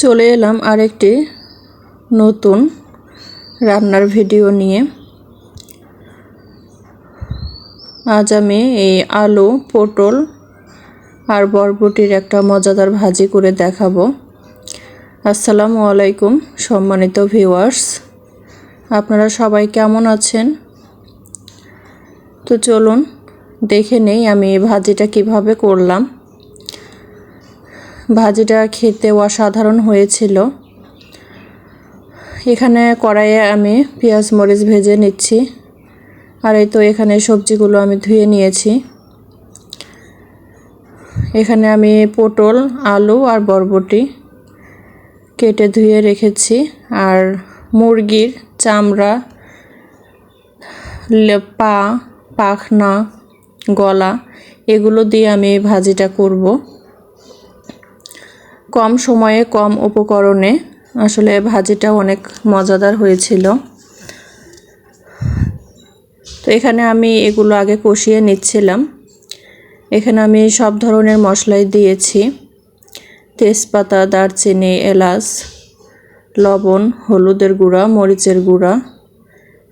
চলে এলাম আরেকটি নতুন রান্নার ভিডিও নিয়ে। আজ আমি এই আলু, পটল আর বরবটির একটা মজাদার ভাজি করে দেখাবো। আসসালামু আলাইকুম, সম্মানিত ভিউয়ার্স। আপনারা সবাই কেমন আছেন? তো চলুন, দেখে নেই আমি এই ভাজিটা কীভাবে করলাম। ভাজিটা খেতে অসাধারণ হয়েছিল। এখানে কড়াইয়ে আমি পেঁয়াজ, মরিচ ভেজে নিচ্ছি। আর এই তো এখানে সবজিগুলো আমি ধুয়ে নিয়েছি। এখানে আমি পটল, আলু আর বরবটি কেটে ধুয়ে রেখেছি। আর মুরগির চামড়া পা, পাখনা, গলা, এগুলো দিয়ে আমি ভাজিটা করব। কম সময়ে, কম উপকরণে। আসলে ভাজিটা অনেক মজাদার হয়েছিল। তো এখানে আমি এগুলো আগে কষিয়ে নিচ্ছিলাম। এখানে আমি সব ধরনের মশলাই দিয়েছি। তেজপাতা, দারচিনি, এলাচ, লবণ, হলুদের গুঁড়া, মরিচের গুঁড়া,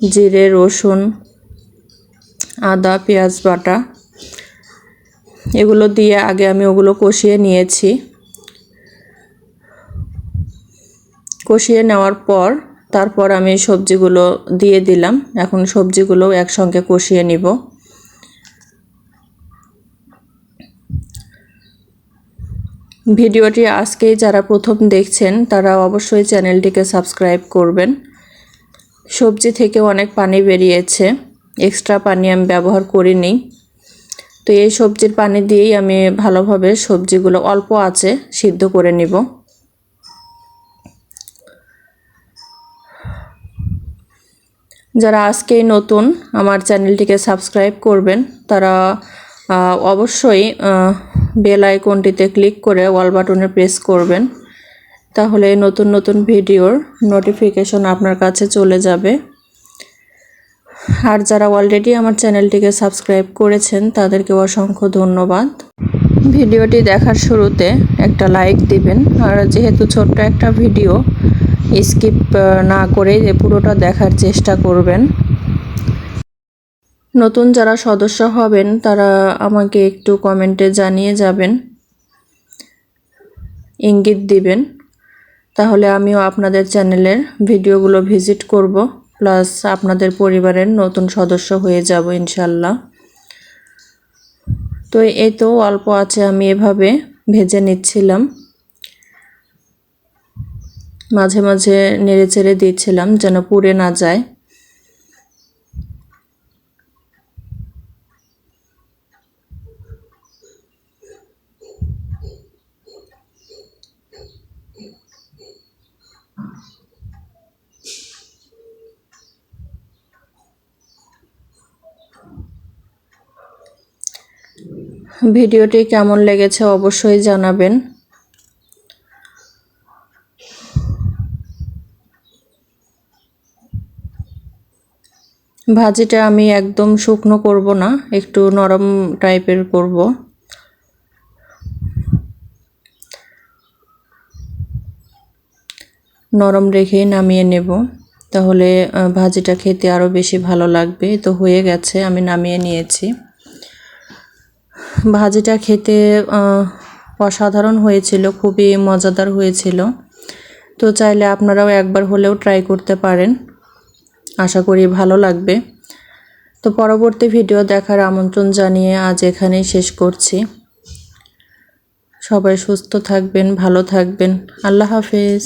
জিরে, রসুন, আদা, পেঁয়াজ বাটা। এগুলো দিয়ে আগে আমি ওগুলো কষিয়ে নিয়েছি। কষিয়ে নেওয়ার পর তারপর আমি সবজিগুলো দিয়ে দিলাম। এখন সবজিগুলো একসঙ্গে কষিয়ে নিব। ভিডিওটি আজকেই যারা প্রথম দেখছেন, তারা অবশ্যই চ্যানেলটিকে সাবস্ক্রাইব করবেন। সবজি থেকে অনেক পানি বেরিয়েছে। এক্সট্রা পানি আমি ব্যবহার করিনি। তো এই সবজির পানি দিয়েই আমি ভালোভাবে সবজিগুলো অল্প আছে সিদ্ধ করে নিব। যারা আজকেই নতুন আমার চ্যানেলটিকে সাবস্ক্রাইব করবেন, তারা অবশ্যই বেল আইকনটিতে ক্লিক করে ওয়াল বাটনে প্রেস করবেন। তাহলে নতুন নতুন ভিডিওর নোটিফিকেশন আপনার কাছে চলে যাবে। আর যারা অলরেডি আমার চ্যানেলটিকে সাবস্ক্রাইব করেছেন তাদেরকে অসংখ্য ধন্যবাদ। ভিডিওটি দেখার শুরুতে একটা লাইক দিবেন। আর যেহেতু ছোট্ট একটা ভিডিও স্কিপ না করে পুরোটা দেখার চেষ্টা করবেন। নতুন যারা সদস্য হবেন, তারা আমাকে একটু কমেন্টে জানিয়ে যাবেন। ইঙ্গিত দিবেন। তাহলে আমিও আপনাদের চ্যানেলের ভিডিওগুলো ভিজিট করব, প্লাস আপনাদের পরিবারের নতুন সদস্য হয়ে যাব ইনশাল্লাহ তো এই তো, অল্প আছে, আমি এভাবে ভেজে নিচ্ছিলাম। মাঝে মাঝে নেড়ে চেড়ে দিচ্ছিলাম যেন পুড়ে না যায়। ভিডিওটি কেমন লেগেছে অবশ্যই জানাবেন। ভাজিটা আমি একদম শুকনো করব না, একটু নরম টাইপের করব। নরম রেখে নামিয়ে নেব। তাহলে ভাজিটা খেতে আরও বেশি ভালো লাগবে। তো হয়ে গেছে, আমি নামিয়ে নিয়েছি। ভাজিটা খেতে অসাধারণ হয়েছিল, খুবই মজাদার হয়েছিল। তো চাইলে আপনারাও একবার হলেও ট্রাই করতে পারেন। আশা করি ভালো লাগবে। তো পরবর্তী ভিডিও দেখার আমন্ত্রণ জানিয়ে আজ এখানেই শেষ করছি। সবাই সুস্থ থাকবেন, ভালো থাকবেন। আল্লাহ হাফেজ।